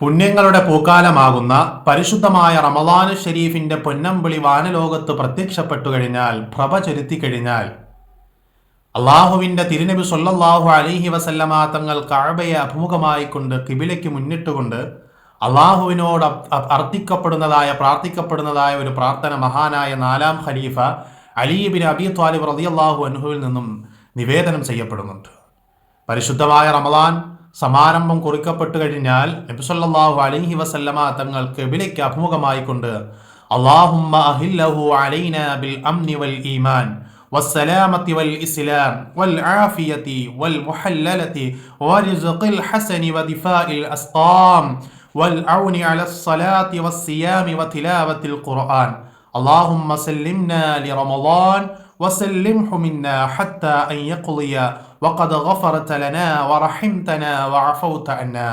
പുണ്യങ്ങളുടെ പൂക്കാലമാകുന്ന പരിശുദ്ധമായ റമദാനു ഷെരീഫിന്റെ പൊന്നമ്പിളി വാനലോകത്ത് പ്രത്യക്ഷപ്പെട്ടു കഴിഞ്ഞാൽ പ്രഭ ചൊരുത്തി കഴിഞ്ഞാൽ അള്ളാഹുവിന്റെ തിരുനബി സൊല്ലാഹു അലിഹി വസല്ലമ തങ്ങൾ കഅബയെ അഭിമുഖമായിക്കൊണ്ട് കിബിലയ്ക്ക് മുന്നിട്ടുകൊണ്ട് അള്ളാഹുവിനോട് അർത്ഥിക്കപ്പെടുന്നതായ പ്രാർത്ഥിക്കപ്പെടുന്നതായ ഒരു പ്രാർത്ഥന മഹാനായ നാലാം ഖലീഫ അലിബിൻ അബി ത്വാലിബ് റളിയല്ലാഹു അൻഹുവിൽ നിന്നും നിവേദനം ചെയ്യപ്പെടുന്നുണ്ട്. പരിശുദ്ധമായ റമദാൻ സമാരംഭം കുറിക്കപ്പെട്ടു കഴിഞ്ഞാൽ നബിസല്ലാഹു അലൈഹി വസല്ലമ തങ്ങൾ കെബിലയ്ക്ക് അഭിമുഖമായിക്കൊണ്ട് അള്ളാഹുമ്മ അഹില്ലഹു അലൈന ബിൽ അംനി വൽ ഈമാൻ والسلامة والإسلام والعافية والمحللة ورزق الحسن ودفاع الأسقام والعون على الصلاة والصيام وتلاوة القرآن اللهم سلمنا لرمضان وسلمه منا حتى أن يقضي وقد غفرت لنا ورحمتنا وعفوت عنا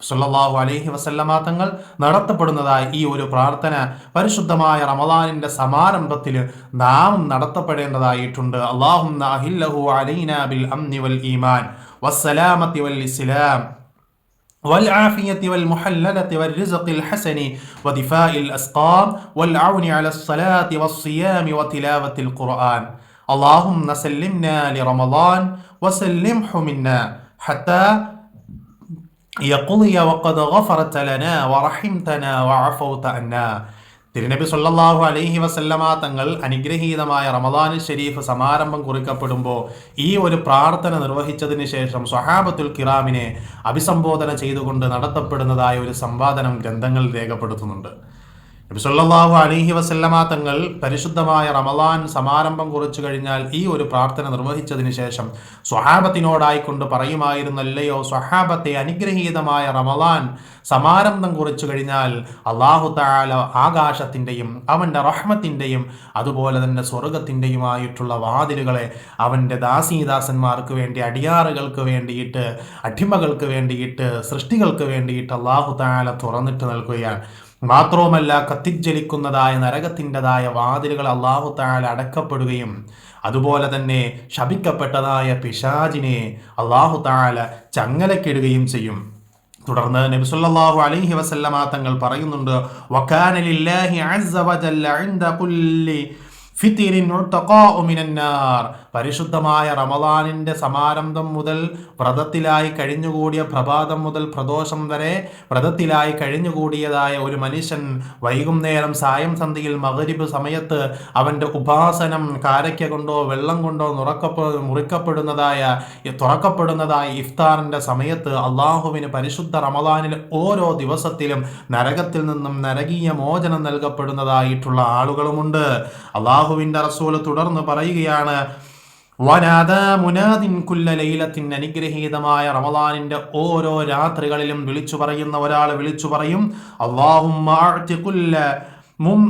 സല്ലല്ലാഹു അലൈഹി വസല്ലമ തങ്ങൾ നടത്തപ്പെടുന്നതായ ഈ ഒരു പ്രാർത്ഥന പരിശുദ്ധമായ റമദാനിന്റെ സമാരംഭത്തിൽ നാം നടത്തപ്പെടേണ്ടതായിട്ടുണ്ട് അള്ളാഹും അഹില്ലഹു അലൈന ബിൽ അംനി വൽ ഈമാൻ വസ്സലാമത്തി വൽ ഇസ്ലാം والعافية والمحللة والرزق الحسن ودفاع الأسقام والعون على الصلاة والصيام وتلاوة القرآن اللهم سلمنا لرمضان وسلمه منا حتى يقضي وقد غفرت لنا ورحمتنا وعفوت عنا തിരുനബി സല്ലല്ലാഹു അലൈഹി വസല്ലമ തങ്ങൾ അനുഗ്രഹീതമായ റമദാൻ ഷരീഫ് സമാരംഭം കുറിക്കപ്പെടുമ്പോൾ ഈ ഒരു പ്രാർത്ഥന നിർവഹിച്ചതിന് ശേഷം സ്വഹാബത്തുൽ കിറാമിനെ അഭിസംബോധന ചെയ്തുകൊണ്ട് നടത്തപ്പെടുന്നതായ ഒരു സംവാദനം ഗ്രന്ഥങ്ങൾ രേഖപ്പെടുത്തുന്നുണ്ട് നബി അലിഹി അലൈഹി വസല്ലമ തങ്ങൾ പരിശുദ്ധമായ റമദാൻ സമാരംഭം കുറിച്ചു കഴിഞ്ഞാൽ ഈ ഒരു പ്രാർത്ഥന നിർവഹിച്ചതിന് ശേഷം സ്വഹാബത്തിനോടായിക്കൊണ്ട് പറയുമായിരുന്നല്ലയോ സ്വഹാബത്തെ അനുഗ്രഹീതമായ റമദാൻ സമാരംഭം കുറിച്ചു കഴിഞ്ഞാൽ അള്ളാഹു താല ആകാശത്തിന്റെയും അവന്റെ റഹ്മത്തിന്റെയും അതുപോലെ തന്നെ സ്വർഗത്തിന്റെയുമായിട്ടുള്ള വാതിലുകളെ അവന്റെ ദാസീദാസന്മാർക്ക് വേണ്ടി അടിയാറുകൾക്ക് വേണ്ടിയിട്ട് അടിമകൾക്ക് വേണ്ടിയിട്ട് സൃഷ്ടികൾക്ക് വേണ്ടിയിട്ട് അള്ളാഹു താല തുറന്നിട്ട് നൽകുകയാണ്. മാത്രവുമല്ല കത്തിജ്വലിക്കുന്നതായ നരകത്തിന്റെതായ വാതിലുകൾ അള്ളാഹു താല അടക്കപ്പെടുകയും അതുപോലെ തന്നെ ശപിക്കപ്പെട്ടതായ പിശാജിനെ അള്ളാഹു താല ചങ്ങലക്കിടുകയും ചെയ്യും. തുടർന്ന് നബിസുല്ലാഹു അലൈഹി വസല്ലമ തങ്ങൾ പറയുന്നുണ്ട് വക്കാനലില്ലാഹി അസ്സ ഇൻദ കുല്ലി ഫിത്തിരിൻ ഉർത്തഖാഉ മിനന്നാർ പരിശുദ്ധമായ റമദാനിന്റെ സമാരംഭം മുതൽ വ്രതത്തിലായി കഴിഞ്ഞുകൂടിയ പ്രഭാതം മുതൽ പ്രദോഷം വരെ വ്രതത്തിലായി കഴിഞ്ഞുകൂടിയതായ ഒരു മനുഷ്യൻ വൈകുന്നേരം സായം സന്ധിയിൽ മകരിബ് സമയത്ത് അവന്റെ ഉപാസനം കാരയ്ക്ക കൊണ്ടോ വെള്ളം കൊണ്ടോ നുറക്കപ്പെ മുറിക്കപ്പെടുന്നതായ തുറക്കപ്പെടുന്നതായ ഇഫ്താറിന്റെ സമയത്ത് അള്ളാഹുവിന് പരിശുദ്ധ റമദാനിൽ ഓരോ ദിവസത്തിലും നരകത്തിൽ നിന്നും നരകീയ മോചനം നൽകപ്പെടുന്നതായിട്ടുള്ള ആളുകളുമുണ്ട്. അള്ളാഹുവിന്റെ റസൂൽ തുടർന്ന് പറയുകയാണ് വനാദാ മുനാദിൻ കുല്ല ലൈലത്തിൻ അനുഗ്രഹീതമായ റമദാനിന്റെ ഓരോ രാത്രികളിലും വിളിച്ചു പറയുന്ന ഒരാൾ വിളിച്ചു പറയും മും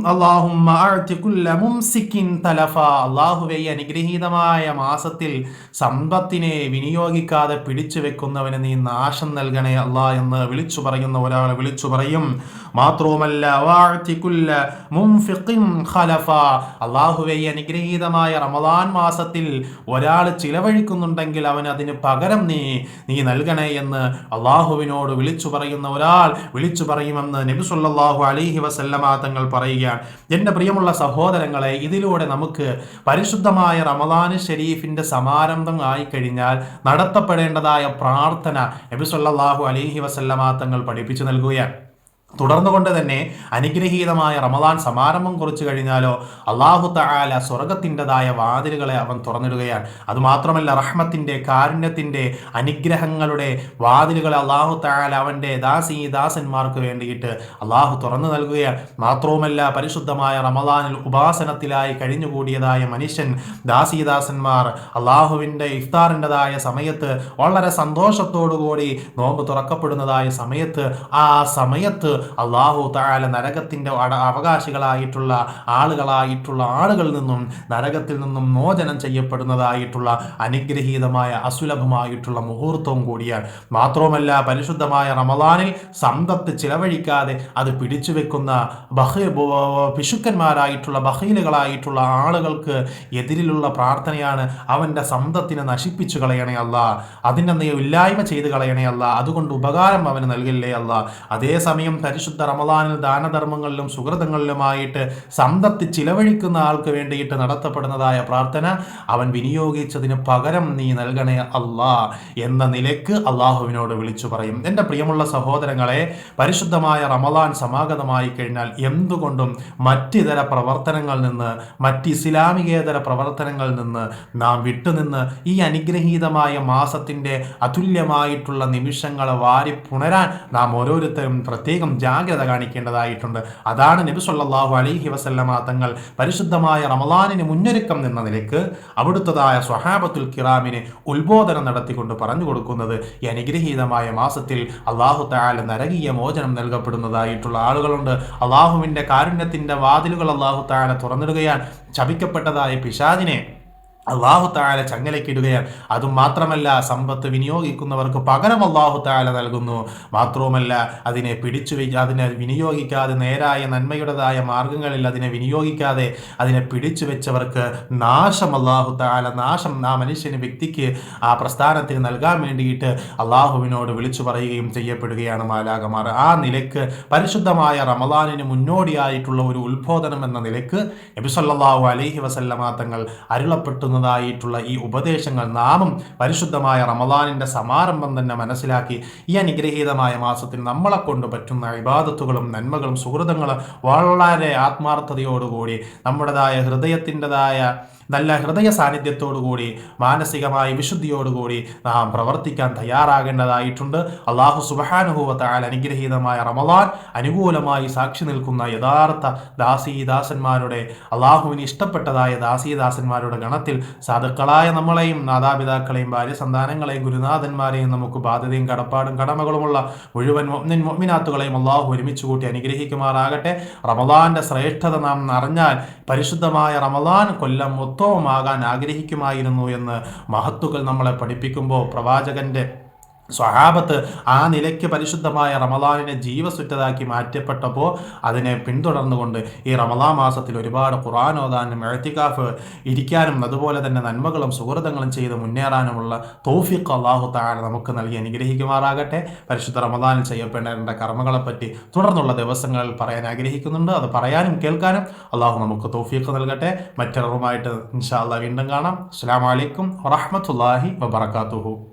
മുംസിക്കിൻ തലഫ. അള്ളാഹുവെ അനുഗ്രഹീതമായ മാസത്തിൽ സമ്പത്തിനെ വിനിയോഗിക്കാതെ പിടിച്ചു വെക്കുന്നവന് നീ നാശം നൽകണേ അള്ളാ എന്ന് വിളിച്ചു പറയുന്ന ഒരാൾ വിളിച്ചു പറയും. മാത്രവുമല്ല ഖലഫ. അള്ളാഹുവെ അനുഗ്രഹീതമായ റമദാൻ മാസത്തിൽ ഒരാൾ ചിലവഴിക്കുന്നുണ്ടെങ്കിൽ അവൻ അതിന് പകരം നീ നീ നൽകണേ എന്ന് അള്ളാഹുവിനോട് വിളിച്ചു പറയുന്ന ഒരാൾ വിളിച്ചു പറയുമെന്ന് നബിസുല്ലാഹു അലിഹി വസല്ലമ തങ്ങൾ പറയുകയാണ്. എന്റെ പ്രിയമുള്ള സഹോദരങ്ങളെ ഇതിലൂടെ നമുക്ക് പരിശുദ്ധമായ റമദാന് ഷെരീഫിന്റെ സമാരംഭം ആയിക്കഴിഞ്ഞാൽ നടത്തപ്പെടേണ്ടതായ പ്രാർത്ഥന നബി സല്ലല്ലാഹു അലൈഹി വസല്ലമ തങ്ങൾ പഠിപ്പിച്ചു നൽകുകയാണ്. തുടർന്നുകൊണ്ട് തന്നെ അനുഗ്രഹീതമായ റമദാൻ സമാരംഭം കുറിച്ചു കഴിഞ്ഞാലോ അള്ളാഹു തആല സ്വർഗത്തിന്റെതായ വാതിലുകളെ അവൻ തുറന്നിടുകയാണ്. അതുമാത്രമല്ല റഹ്മത്തിന്റെ കാരുണ്യത്തിന്റെ അനുഗ്രഹങ്ങളുടെ വാതിലുകളെ അള്ളാഹു തആല അവന്റെ ദാസി ദാസന്മാർക്ക് വേണ്ടിയിട്ട് അള്ളാഹു തുറന്നു നൽകുകയാണ്. മാത്രവുമല്ല പരിശുദ്ധമായ റമദാനിൽ ഉപാസനത്തിലായി കഴിഞ്ഞുകൂടിയതായ മനുഷ്യൻ ദാസീദാസന്മാർ അള്ളാഹുവിന്റെ ഇഫ്താറിന്റെതായ സമയത്ത് വളരെ സന്തോഷത്തോടുകൂടി നോമ്പ് തുറക്കപ്പെടുന്നതായ സമയത്ത് ആ സമയത്ത് അള്ളാഹു താല നരകത്തിന്റെ അവകാശികളായിട്ടുള്ള ആളുകളായിട്ടുള്ള ആളുകളിൽ നിന്നും നരകത്തിൽ നിന്നും മോചനം ചെയ്യപ്പെടുന്നതായിട്ടുള്ള അനുഗ്രഹീതമായ അസുലഭമായിട്ടുള്ള മുഹൂർത്തവും കൂടിയാണ്. മാത്രവുമല്ല പരിശുദ്ധമായ റമദാനിൽ സന്തത്ത് ചിലവഴിക്കാതെ അത് പിടിച്ചു വെക്കുന്ന ബഹ് പിശുക്കന്മാരായിട്ടുള്ള ബഹീലുകളായിട്ടുള്ള ആളുകൾക്ക് എതിരിലുള്ള പ്രാർത്ഥനയാണ് അവന്റെ സന്തത്തിനെ നശിപ്പിച്ചു കളയണേ അല്ല. അതിന്റെ ഇല്ലായ്മ ചെയ്ത് കളയണേ അല്ല. അതുകൊണ്ട് ഉപകാരം അവന് നൽകില്ലേ അല്ല. അതേസമയം പരിശുദ്ധ റമദാനിൽ ദാനധർമ്മങ്ങളിലും സുഹൃതങ്ങളിലുമായിട്ട് സന്തത്തി ചിലവഴിക്കുന്ന ആൾക്ക് വേണ്ടിയിട്ട് നടത്തപ്പെടുന്നതായ പ്രാർത്ഥന അവൻ വിനിയോഗിച്ചതിന് പകരം നീ നൽകണേ അല്ലാ എന്ന നിലയ്ക്ക് അള്ളാഹുവിനോട് വിളിച്ചു പറയും. എന്റെ പ്രിയമുള്ള സഹോദരങ്ങളെ പരിശുദ്ധമായ റമദാൻ സമാഗതമായി കഴിഞ്ഞാൽ എന്തുകൊണ്ടും മറ്റിതര പ്രവർത്തനങ്ങളിൽ നിന്ന് മറ്റ് ഇസ്ലാമികേതര പ്രവർത്തനങ്ങളിൽ നിന്ന് നാം വിട്ടുനിന്ന് ഈ അനുഗ്രഹീതമായ മാസത്തിന്റെ അതുല്യമായിട്ടുള്ള നിമിഷങ്ങളെ വാരി പുണരാൻ നാം ഓരോരുത്തരും പ്രത്യേകം ജാഗ്രത കാണിക്കേണ്ടതായിട്ടുണ്ട്. അതാണ് നബി സല്ലാഹു അലൈഹി വസല്ലമ തങ്ങൾ പരിശുദ്ധമായ റമലാനിന് മുന്നൊരുക്കം എന്ന നിലയ്ക്ക് അവിടുത്തതായ സ്വഹാബത്തുൽ കിറാമിന് ഉത്ബോധനം നടത്തിക്കൊണ്ട് പറഞ്ഞു കൊടുക്കുന്നത് ഈ അനുഗ്രഹീതമായ മാസത്തിൽ അള്ളാഹു താല നരകീയ മോചനം നൽകപ്പെടുന്നതായിട്ടുള്ള ആളുകളുണ്ട്. അള്ളാഹുവിന്റെ കാരുണ്യത്തിന്റെ വാതിലുകൾ അള്ളാഹു താല തുറന്നിടുകയാണ്. ശപിക്കപ്പെട്ടതായ പിശാദിനെ അള്ളാഹു താല ചങ്ങലക്കിടുകയാണ് അതും മാത്രമല്ല സമ്പത്ത് വിനിയോഗിക്കുന്നവർക്ക് പകരം അള്ളാഹു താല നൽകുന്നു. മാത്രവുമല്ല അതിനെ പിടിച്ചു അതിനെ വിനിയോഗിക്കാതെ നേരായ നന്മയുടേതായ മാർഗങ്ങളിൽ അതിനെ വിനിയോഗിക്കാതെ അതിനെ പിടിച്ചു വെച്ചവർക്ക് നാശം അള്ളാഹു താല നാശം ആ മനുഷ്യന് വ്യക്തിക്ക് ആ പ്രസ്ഥാനത്തിന് നൽകാൻ വേണ്ടിയിട്ട് അള്ളാഹുവിനോട് വിളിച്ചു പറയുകയും ചെയ്യപ്പെടുകയാണ് മാലാകമാർ ആ നിലയ്ക്ക് പരിശുദ്ധമായ റമദാനിന് മുന്നോടിയായിട്ടുള്ള ഒരു ഉത്ബോധനം എന്ന നിലയ്ക്ക് നബിസല്ലാഹു അലഹി വസല്ലമാ തങ്ങൾ അരുളപ്പെട്ടു നൽകുന്നതായിട്ടുള്ള ഈ ഉപദേശങ്ങൾ നാമും പരിശുദ്ധമായ റമദാനിന്റെ സമാരംഭം തന്നെ മനസ്സിലാക്കി ഈ അനുഗ്രഹീതമായ മാസത്തിൽ നമ്മളെ കൊണ്ട് പറ്റുന്ന ഇബാദത്തുകളും നന്മകളും സുഹൃതങ്ങളും വളരെ ആത്മാർത്ഥതയോടുകൂടി നമ്മുടേതായ ഹൃദയത്തിന്റെതായ നല്ല ഹൃദയ സാന്നിധ്യത്തോടുകൂടി മാനസികമായ വിശുദ്ധിയോടുകൂടി നാം പ്രവർത്തിക്കാൻ തയ്യാറാകേണ്ടതായിട്ടുണ്ട്. അള്ളാഹു സുബഹാനുഭവത്താൽ അനുഗ്രഹീതമായ റമദാൻ അനുകൂലമായി സാക്ഷി നിൽക്കുന്ന യഥാർത്ഥ ദാസീദാസന്മാരുടെ അള്ളാഹുവിന് ഇഷ്ടപ്പെട്ടതായ ദാസീദാസന്മാരുടെ ഗണത്തിൽ സാധുക്കളായ നമ്മളെയും മാതാപിതാക്കളെയും ഭാര്യ സന്താനങ്ങളെയും ഗുരുനാഥന്മാരെയും നമുക്ക് ബാധ്യതയും കടപ്പാടും കടമകളുമുള്ള മുഴുവൻ മൊമിനാത്തുകളെയും അള്ളാഹു ഒരുമിച്ച് കൂട്ടി അനുഗ്രഹിക്കുമാറാകട്ടെ. റമദാന്റെ ശ്രേഷ്ഠത നാം അറിഞ്ഞാൽ പരിശുദ്ധമായ റമദാൻ കൊല്ലം ഉത്തമമാകാൻ ആഗ്രഹിക്കുമായിരുന്നു എന്ന് മഹത്തുക്കൾ നമ്മളെ പഠിപ്പിക്കുമ്പോൾ പ്രവാചകന്റെ സ്വഹാബത്ത് ആ നിലയ്ക്ക് പരിശുദ്ധമായ റമദാനിനെ ജീവസുറ്റതാക്കി മാറ്റപ്പെട്ടപ്പോൾ അതിനെ പിന്തുടർന്നുകൊണ്ട് ഈ റമദാ മാസത്തിൽ ഒരുപാട് ഖുറാൻ ഓതാനും എഴുത്തിക്കാഫ് ഇരിക്കാനും അതുപോലെ തന്നെ നന്മകളും സുഹൃതങ്ങളും ചെയ്ത് മുന്നേറാനുമുള്ള തോഫിക്ക് അള്ളാഹു താഴെ നമുക്ക് നൽകി അനുഗ്രഹിക്കുമാറാകട്ടെ. പരിശുദ്ധ റമദാനിൽ ചെയ്യപ്പെടേണ്ട കർമ്മങ്ങളെപ്പറ്റി തുടർന്നുള്ള ദിവസങ്ങളിൽ പറയാൻ ആഗ്രഹിക്കുന്നുണ്ട്. അത് പറയാനും കേൾക്കാനും അള്ളാഹു നമുക്ക് തോഫിക്ക് നൽകട്ടെ. മറ്റൊരുമായിട്ട് ഇൻഷാ വീണ്ടും കാണാം. അസ്സാം വലൈക്കും വറഹമത്തല്ലാഹി വബർക്കാത്തുഹു